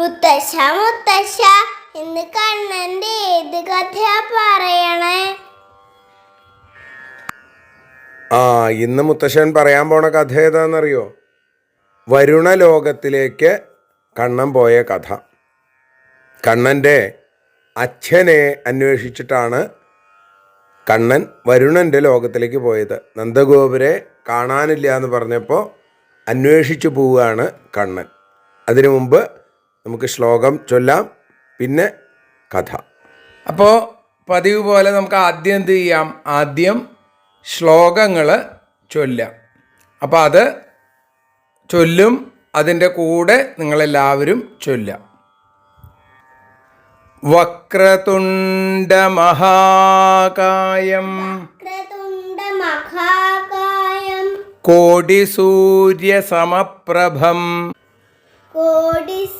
മുത്തശ്ശ മുത്തശ്ശ ഇന്ന് കണ്ണന്റെ ഏത് കഥയാ പറയണേ? ആ ഇന്ന് മുത്തശ്ശൻ പറയാൻ പോണ കഥ ഏതാണെന്നറിയോ വരുണ ലോകത്തിലേക്ക് കണ്ണൻ പോയ കഥ. കണ്ണന്റെ അച്ഛനെ അന്വേഷിച്ചിട്ടാണ് കണ്ണൻ വരുണന്റെ ലോകത്തിലേക്ക് പോയത്. നന്ദഗോപുരെ കാണാനില്ല എന്ന് പറഞ്ഞപ്പോൾ അന്വേഷിച്ചു പോവുകയാണ് കണ്ണൻ. അതിനു മുമ്പ് നമുക്ക് ശ്ലോകം ചൊല്ലാം പിന്നെ കഥ. അപ്പോൾ പതിവ് പോലെ നമുക്ക് ആദ്യം എന്ത് ചെയ്യാം? ആദ്യം ശ്ലോകങ്ങൾ ചൊല്ലാം. അപ്പോൾ അത് ചൊല്ലും അതിന്റെ കൂടെ നിങ്ങളെല്ലാവരും ചൊല്ലാം. വക്രതുണ്ടമഹാകായം മഹാകായം കോടിസൂര്യസമപ്രഭം. കോടി സൂര്യം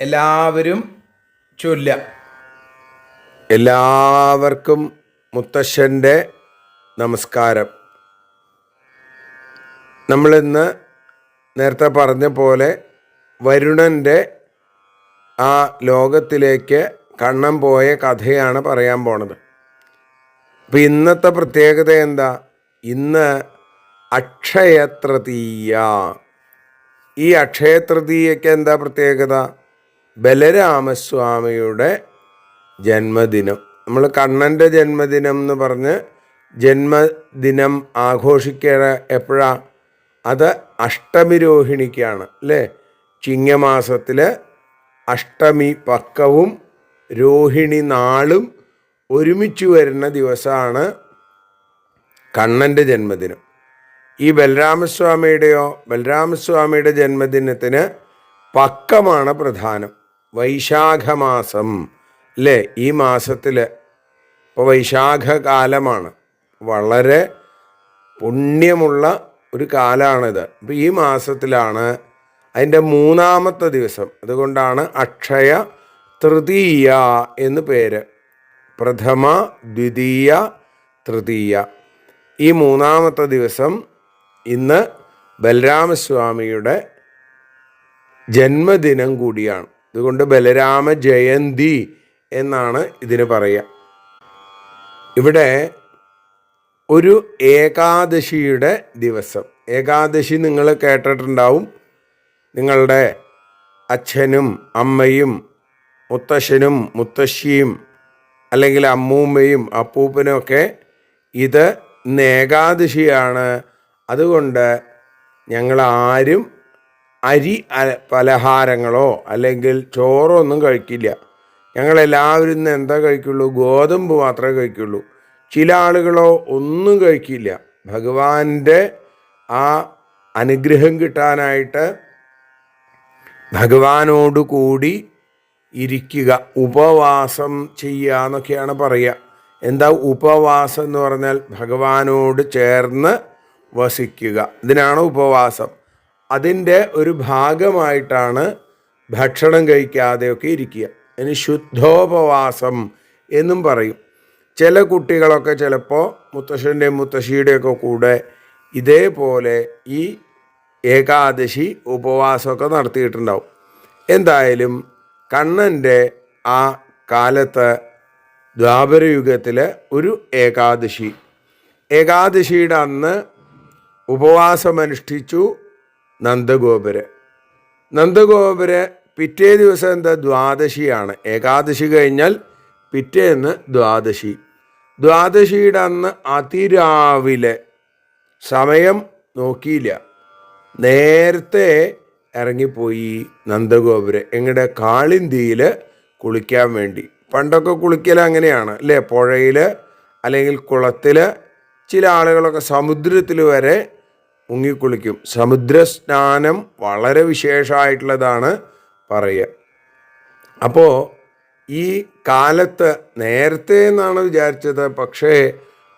എല്ലാവരും ചൊല്ല എല്ലാവർക്കും മുത്തശ്ശന്റെ നമസ്കാരം. നമ്മളിന്ന് നേരത്തെ പറഞ്ഞ പോലെ വരുണന്റെ ആ ലോകത്തിലേക്ക് കണ്ണം പോയ കഥയാണ് പറയാൻ പോണത്. അപ്പം ഇന്നത്തെ പ്രത്യേകത എന്താ? ഇന്ന് അക്ഷയതൃതീയ. ഈ അക്ഷയതൃതീയയ്ക്ക് എന്താ പ്രത്യേകത? ബലരാമസ്വാമിയുടെ ജന്മദിനം. നമ്മൾ കണ്ണന്റെ ജന്മദിനം എന്ന് പറഞ്ഞ് ജന്മദിനം ആഘോഷിക്കേണ്ട എപ്പോഴാ? അത് അഷ്ടമി രോഹിണിക്കാണ് അല്ലേ? ചിങ്ങമാസത്തിൽ അഷ്ടമി പക്കവും രോഹിണി നാളും ഒരുമിച്ച് വരുന്ന ദിവസമാണ് കണ്ണന്റെ ജന്മദിനം. ഈ ബലരാമസ്വാമിയുടെയോ ബലരാമസ്വാമിയുടെ ജന്മദിനത്തിന് പക്കമാണ് പ്രധാനം. വൈശാഖമാസം അല്ലേ ഈ മാസത്തിൽ ഇപ്പോൾ വൈശാഖകാലമാണ്. വളരെ പുണ്യമുള്ള ഒരു കാലമാണിത് അപ്പോൾ ഈ മാസത്തിലാണ് അതിന്റെ മൂന്നാമത്തെ ദിവസം. അതുകൊണ്ടാണ് അക്ഷയ തൃതീയ എന്ന് പേര്. പ്രഥമ ദ്വിതീയ തൃതീയ. ഈ മൂന്നാമത്തെ ദിവസം ഇന്ന് ബലരാമസ്വാമിയുടെ ജന്മദിനം കൂടിയാണ്. അതുകൊണ്ട് ബലരാമ ജയന്തി എന്നാണ് ഇതിന് പറയുക. ഇവിടെ ഒരു ഏകാദശിയുടെ ദിവസം. ഏകാദശി നിങ്ങൾ കേട്ടിട്ടുണ്ടാവും. നിങ്ങളുടെ അച്ഛനും അമ്മയും മുത്തശ്ശനും മുത്തശ്ശിയും അല്ലെങ്കിൽ അമ്മൂമ്മയും അപ്പൂപ്പനും ഒക്കെ ഇത് ഇന്ന് ഏകാദശിയാണ്. അതുകൊണ്ട് ഞങ്ങൾ ആരും അരി പലഹാരങ്ങളോ അല്ലെങ്കിൽ ചോറോ ഒന്നും കഴിക്കില്ല. ഞങ്ങളെല്ലാവരും ഇന്ന് എന്താ കഴിക്കുള്ളൂ? ഗോതമ്പ് മാത്രമേ കഴിക്കുള്ളൂ. ചില ആളുകളോ ഒന്നും കഴിക്കില്ല. ഭഗവാന്റെ ആ അനുഗ്രഹം കിട്ടാനായിട്ട് ഭഗവാനോട് കൂടി ഇരിക്കുക. ഉപവാസം ചെയ്യുക എന്നൊക്കെയാണ് പറയുക. എന്താ ഉപവാസം എന്ന് പറഞ്ഞാൽ ഭഗവാനോട് ചേർന്ന് വസിക്കുക. ഇതിനാണ് ഉപവാസം. അതിന്റെ ഒരു ഭാഗമായിട്ടാണ് ഭക്ഷണം കഴിക്കാതെയൊക്കെ ഇരിക്കുക. ഇനി ശുദ്ധോപവാസം എന്നും പറയും. ചില കുട്ടികളൊക്കെ ചിലപ്പോൾ മുത്തശ്ശന്റെയും മുത്തശ്ശിയുടെയൊക്കെ കൂടെ ഇതേപോലെ ഈ ഏകാദശി ഉപവാസമൊക്കെ നടത്തിയിട്ടുണ്ടാവും. എന്തായാലും കണ്ണന്റെ ആ കാലത്ത് ദ്വാപരയുഗത്തിലെ ഒരു ഏകാദശി. ഏകാദശിയുടെ അന്ന് ഉപവാസമനുഷ്ഠിച്ചു. നന്ദഗോപുര്. നന്ദഗോപുര പിറ്റേ ദിവസം എന്താ? ദ്വാദശിയാണ്. ഏകാദശി കഴിഞ്ഞാൽ പിറ്റേന്ന് ദ്വാദശി. ദ്വാദശിയുടെ അന്ന് അതിരാവിലെ സമയം നോക്കിയില്ല. നേരത്തെ ഇറങ്ങിപ്പോയി നന്ദഗോപുരം. എങ്ങടെ? കാളിന്തിയിൽ കുളിക്കാൻ വേണ്ടി. പണ്ടൊക്കെ കുളിക്കൽ അങ്ങനെയാണ് അല്ലേ? പുഴയിൽ അല്ലെങ്കിൽ കുളത്തിൽ ചില ആളുകളൊക്കെ സമുദ്രത്തിൽ വരെ മുങ്ങിക്കുളിക്കും. സമുദ്ര സ്നാനം വളരെ വിശേഷമായിട്ടുള്ളതാണ് പറയുക. അപ്പോൾ ഈ കാലത്ത് നേരത്തെ എന്നാണ് വിചാരിച്ചത്? പക്ഷേ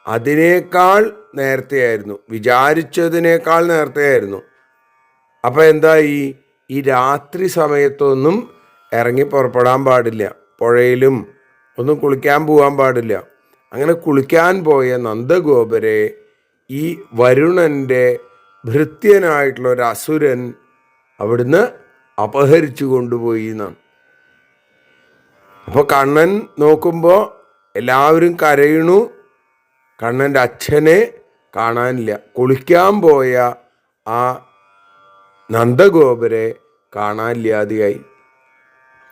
അതിനേക്കാൾ നേരത്തെയായിരുന്നു. വിചാരിച്ചതിനേക്കാൾ നേരത്തെയായിരുന്നു. അപ്പോൾ എന്താ ഈ ഈ രാത്രി സമയത്തൊന്നും ഇറങ്ങി പുറപ്പെടാൻ പാടില്ല. പുഴയിലും ഒന്നും കുളിക്കാൻ പോകാൻ പാടില്ല. അങ്ങനെ കുളിക്കാൻ പോയ നന്ദഗോപരെ ഈ വരുണന്റെ ഭൃത്യനായിട്ടുള്ള ഒരു അസുരൻ അവിടുന്ന് അപഹരിച്ചു കൊണ്ടുപോയി എന്നാണ്. അപ്പോൾ കണ്ണൻ നോക്കുമ്പോൾ എല്ലാവരും കരയണു. കണ്ണന്റെ അച്ഛനെ കാണാനില്ല. കുളിക്കാൻ പോയ ആ നന്ദഗോപരെ കാണാനില്ലാതെയായി.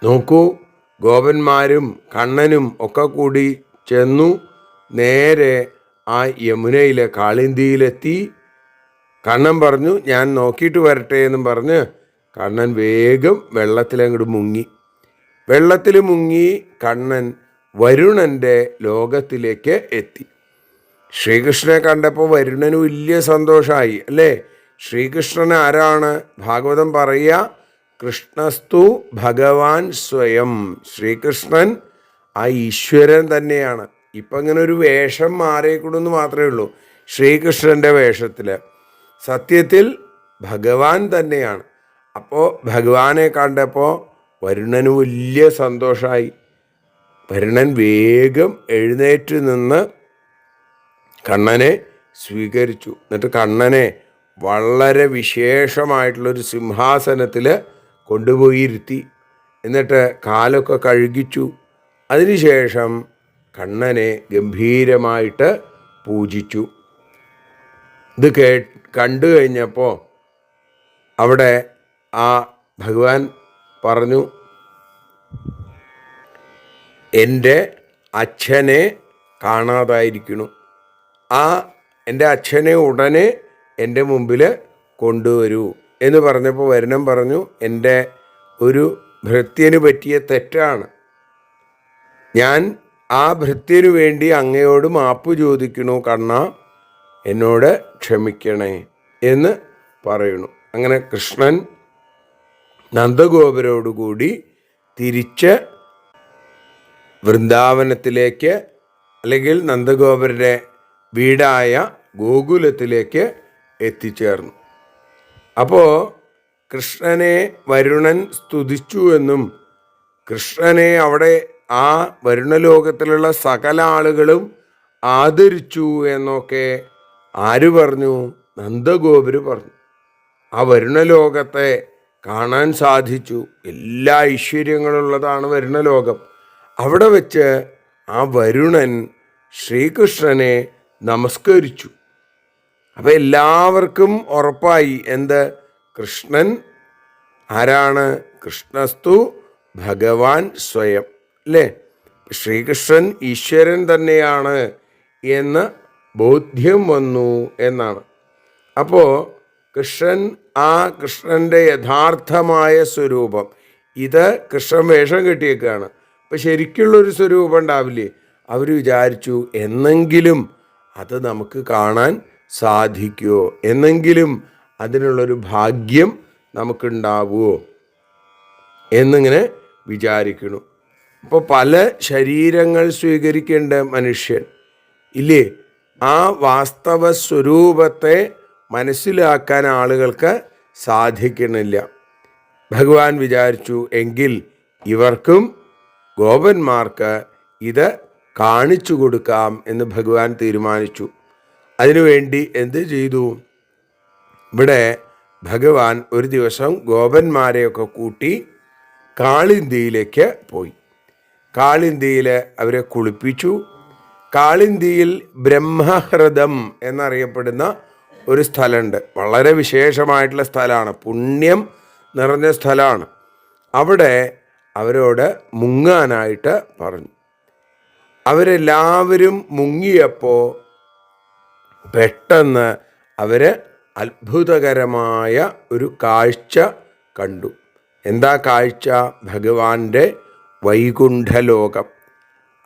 നോക്കൂ ഗോപന്മാരും കണ്ണനും ഒക്കെ കൂടി ചെന്നു നേരെ ആ യമുനയിലെ കാളിന്തിയിലെത്തി. കണ്ണൻ പറഞ്ഞു ഞാൻ നോക്കിയിട്ട് വരട്ടെ എന്നും പറഞ്ഞ് കണ്ണൻ വേഗം വെള്ളത്തിലങ്ങോട്ട് മുങ്ങി. വെള്ളത്തിൽ മുങ്ങി കണ്ണൻ വരുണന്റെ ലോകത്തിലേക്ക് എത്തി. ശ്രീകൃഷ്ണനെ കണ്ടപ്പോൾ വരുണന് വലിയ സന്തോഷമായി അല്ലേ? ശ്രീകൃഷ്ണൻ ആരാണ്? ഭാഗവതം പറയുക കൃഷ്ണസ്തു ഭഗവാൻ സ്വയം. ശ്രീകൃഷ്ണൻ ആ ഈശ്വരൻ തന്നെയാണ്. ഇപ്പം ഇങ്ങനെ ഒരു വേഷം മാറിയേക്കൂടെന്ന് മാത്രമേ ഉള്ളൂ ശ്രീകൃഷ്ണന്റെ വേഷത്തിൽ സത്യത്തിൽ ഭഗവാൻ തന്നെയാണ്. അപ്പോൾ ഭഗവാനെ കണ്ടപ്പോൾ വരുണന് വലിയ സന്തോഷമായി വരുണൻ വേഗം എഴുന്നേറ്റ് നിന്ന് കണ്ണനെ സ്വീകരിച്ചു. എന്നിട്ട് കണ്ണനെ വളരെ വിശേഷമായിട്ടുള്ളൊരു സിംഹാസനത്തിൽ കൊണ്ടുപോയി ഇരുത്തി എന്നിട്ട് കാലൊക്കെ കഴുകിച്ചു. അതിനുശേഷം കണ്ണനെ ഗംഭീരമായിട്ട് പൂജിച്ചു. ഇത് കേ കണ്ടു കഴിഞ്ഞപ്പോൾ അവിടെ ആ ഭഗവാൻ പറഞ്ഞു എന്റെ അച്ഛനെ കാണാതായിരിക്കണു ആ എന്റെ അച്ഛനെ ഉടനെ എന്റെ മുമ്പിൽ കൊണ്ടുവരൂ. എന്ന് പറഞ്ഞപ്പോൾ വരണം പറഞ്ഞു എന്റെ ഒരു ഭൃത്യന് പറ്റിയ തെറ്റാണ്. ഞാൻ ആ ഭൃത്യനു വേണ്ടി അങ്ങയോട് മാപ്പ് ചോദിക്കണു കണ്ണ. എന്നോട് ക്ഷമിക്കണേ എന്ന് പറയുന്നു. അങ്ങനെ കൃഷ്ണൻ നന്ദഗോപുരോടുകൂടി തിരിച്ച് വൃന്ദാവനത്തിലേക്ക് അല്ലെങ്കിൽ നന്ദഗോപരുടെ വീടായ ഗോകുലത്തിലേക്ക് എത്തിച്ചേർന്നു. അപ്പോൾ കൃഷ്ണനെ വരുണൻ സ്തുതിച്ചു എന്നും കൃഷ്ണനെ അവിടെ ആ വരുണലോകത്തിലുള്ള സകല ആളുകളും ആദരിച്ചു എന്നൊക്കെ ആര് പറഞ്ഞു? നന്ദഗോപുര് പറഞ്ഞു. ആ വരുണലോകത്തെ കാണാൻ സാധിച്ചു. എല്ലാ ഐശ്വര്യങ്ങളുള്ളതാണ് വരുണ ലോകം അവിടെ വെച്ച് ആ വരുണൻ ശ്രീകൃഷ്ണനെ നമസ്കരിച്ചു. അപ്പം എല്ലാവർക്കും ഉറപ്പായി. എന്ത്? കൃഷ്ണൻ ആരാണ്? കൃഷ്ണസ്തു ഭഗവാൻ സ്വയം. അല്ലേ? ശ്രീകൃഷ്ണൻ ഈശ്വരൻ തന്നെയാണ് എന്ന് ബോധ്യം വന്നു എന്നാണ്. അപ്പോൾ കൃഷ്ണൻ ആ കൃഷ്ണന്റെ യഥാർത്ഥമായ സ്വരൂപം ഇത് കൃഷ്ണൻ വേഷം കെട്ടിയേക്കാണ്. അപ്പം ശരിക്കുള്ളൊരു സ്വരൂപം ഉണ്ടാവില്ലേ? അവർ വിചാരിച്ചു എന്നെങ്കിലും അത് നമുക്ക് കാണാൻ സാധിക്കുമോ എന്നെങ്കിലും അതിനുള്ളൊരു ഭാഗ്യം നമുക്കുണ്ടാവുമോ എന്നിങ്ങനെ വിചാരിക്കുന്നു. അപ്പോൾ പല ശരീരങ്ങൾ സ്വീകരിക്കേണ്ട മനുഷ്യൻ ഇല്ലേ? ആ വാസ്തവ സ്വരൂപത്തെ മനസ്സിലാക്കാൻ ആളുകൾക്ക് സാധിക്കണില്ല ഭഗവാൻ വിചാരിച്ചു എങ്കിൽ ഇവർക്കും ഗോപന്മാർക്ക് ഇത് കാണിച്ചു കൊടുക്കാം എന്ന് ഭഗവാൻ തീരുമാനിച്ചു. അതിനുവേണ്ടി എന്ത് ചെയ്തു? ഇവിടെ ഭഗവാൻ ഒരു ദിവസം ഗോപന്മാരെയൊക്കെ കൂട്ടി കാളിന്തിയിലേക്ക് പോയി. കാളിന്തിയിൽ അവരെ കുളിപ്പിച്ചു. കാളിന്തിയിൽ ബ്രഹ്മഹൃദം എന്നറിയപ്പെടുന്ന ഒരു സ്ഥലമുണ്ട്. വളരെ വിശേഷമായിട്ടുള്ള സ്ഥലമാണ്. പുണ്യം നിറഞ്ഞ സ്ഥലമാണ്. അവിടെ അവരോട് മുങ്ങാനായിട്ട് പറഞ്ഞു. അവരെല്ലാവരും മുങ്ങിയപ്പോൾ പെട്ടെന്ന് അവർ അത്ഭുതകരമായ ഒരു കാഴ്ച കണ്ടു. എന്താ കാഴ്ച? ഭഗവാന്റെ വൈകുണ്ഠലോകം.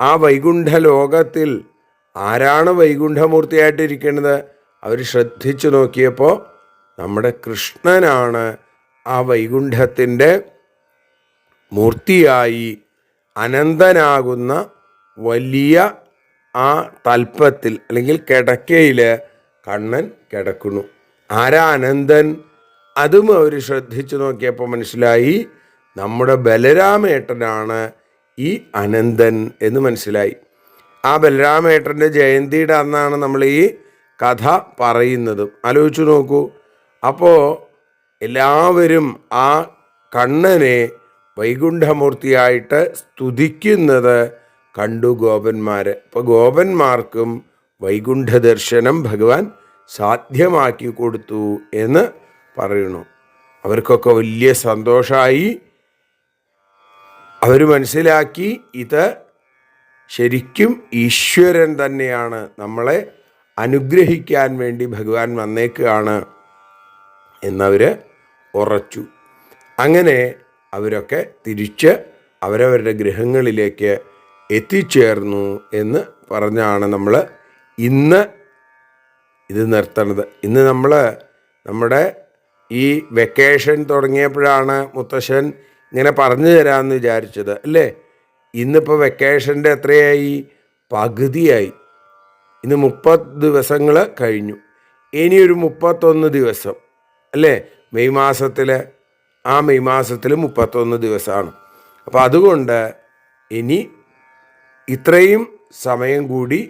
ആ വൈകുണ്ഠ വൈകുണ്ഠലോകത്തിൽ ആരാണ് വൈകുണ്ഠമൂർത്തിയായിട്ടിരിക്കുന്നത്? അവർ ശ്രദ്ധിച്ചു നോക്കിയപ്പോൾ നമ്മുടെ കൃഷ്ണനാണ് ആ വൈകുണ്ഠത്തിന്റെ മൂർത്തിയായി അനന്തനാകുന്ന വലിയ ആ തൽപ്പത്തിൽ അല്ലെങ്കിൽ കിടക്കയിൽ കണ്ണൻ കിടക്കുന്നു. ആരാ അനന്തൻ? അതും അവർ ശ്രദ്ധിച്ചു നോക്കിയപ്പോൾ മനസ്സിലായി നമ്മുടെ ബലരാമേട്ടനാണ് ഈ അനന്തൻ എന്ന് മനസ്സിലായി. ആ ബലരാമേട്ടന്റെ ജയന്തിയുടെ അന്നാണ് നമ്മൾ ഈ കഥ പറയുന്നത്. ആലോചിച്ചു നോക്കൂ. അപ്പോൾ എല്ലാവരും ആ കണ്ണനെ വൈകുണ്ഠമൂർത്തിയായിട്ട് സ്തുതിക്കുന്നത് കണ്ടു ഗോപന്മാർ അപ്പോൾ ഗോപന്മാർക്കും വൈകുണ്ഠ ദർശനം ഭഗവാൻ സാധ്യമാക്കി കൊടുത്തു എന്ന് പറയുന്നു. അവർക്കൊക്കെ വലിയ സന്തോഷമായി അവർ മനസ്സിലാക്കി ഇത് ശരിക്കും ഈശ്വരൻ തന്നെയാണ് നമ്മളെ അനുഗ്രഹിക്കാൻ വേണ്ടി ഭഗവാൻ വന്നേക്കുകയാണ് എന്നവർ ഉറച്ചു. അങ്ങനെ അവരൊക്കെ തിരിച്ച് അവരവരുടെ ഗൃഹങ്ങളിലേക്ക് എത്തിച്ചേർന്നു എന്ന് പറഞ്ഞാണ് നമ്മൾ ഇന്ന് ഇത് നിർത്തണത്. ഇന്ന് നമ്മൾ നമ്മുടെ ഈ വെക്കേഷൻ തുടങ്ങിയപ്പോഴാണ് മുത്തശ്ശൻ ഇങ്ങനെ പറഞ്ഞു തരാമെന്ന് വിചാരിച്ചത് അല്ലേ? ഇന്നിപ്പോൾ വെക്കേഷന്റെ എത്രയായി? പകുതിയായി. ഇന്ന് മുപ്പത് ദിവസങ്ങൾ കഴിഞ്ഞു. ഇനി ഒരു മുപ്പത്തൊന്ന് ദിവസം അല്ലേ? മെയ് മാസത്തിൽ ആ മെയ് മാസത്തിൽ മുപ്പത്തൊന്ന് ദിവസമാണ് അപ്പോൾ അതുകൊണ്ട് ഇനി ഇത്രയും സമയം കൂടി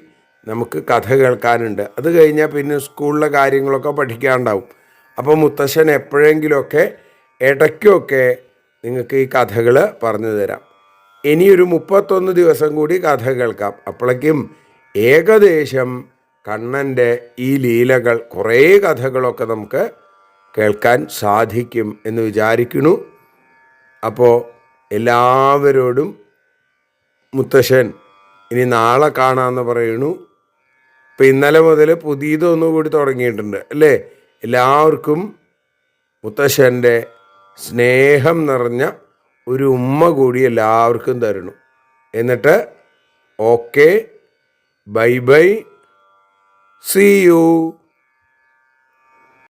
നമുക്ക് കഥ കേൾക്കാനുണ്ട്. അത് കഴിഞ്ഞാൽ പിന്നെ സ്കൂളിലെ കാര്യങ്ങളൊക്കെ പഠിക്കാനുണ്ടാവും അപ്പോൾ മുത്തശ്ശൻ എപ്പോഴെങ്കിലുമൊക്കെ ഇടയ്ക്കൊക്കെ നിങ്ങൾക്ക് ഈ കഥകൾ പറഞ്ഞു തരാം. ഇനിയൊരു മുപ്പത്തൊന്ന് ദിവസം കൂടി കഥ കേൾക്കാം. അപ്പോഴേക്കും ഏകദേശം കണ്ണന്റെ ഈ ലീലകൾ കുറേ കഥകളൊക്കെ നമുക്ക് കേൾക്കാൻ സാധിക്കും എന്ന് വിചാരിക്കുന്നു. അപ്പോൾ എല്ലാവരോടും മുത്തശ്ശൻ ഇനി നാളെ കാണാമെന്ന് പറയുന്നു. ഇപ്പം ഇന്നലെ മുതൽ പുതിയതൊന്നും കൂടി തുടങ്ങിയിട്ടുണ്ട് അല്ലേ? എല്ലാവർക്കും മുത്തശ്ശന്റെ സ്നേഹം നിറഞ്ഞ ഒരു ഉമ്മ കൂടി എല്ലാവർക്കും തരണം. എന്നിട്ട് okay bye bye see you.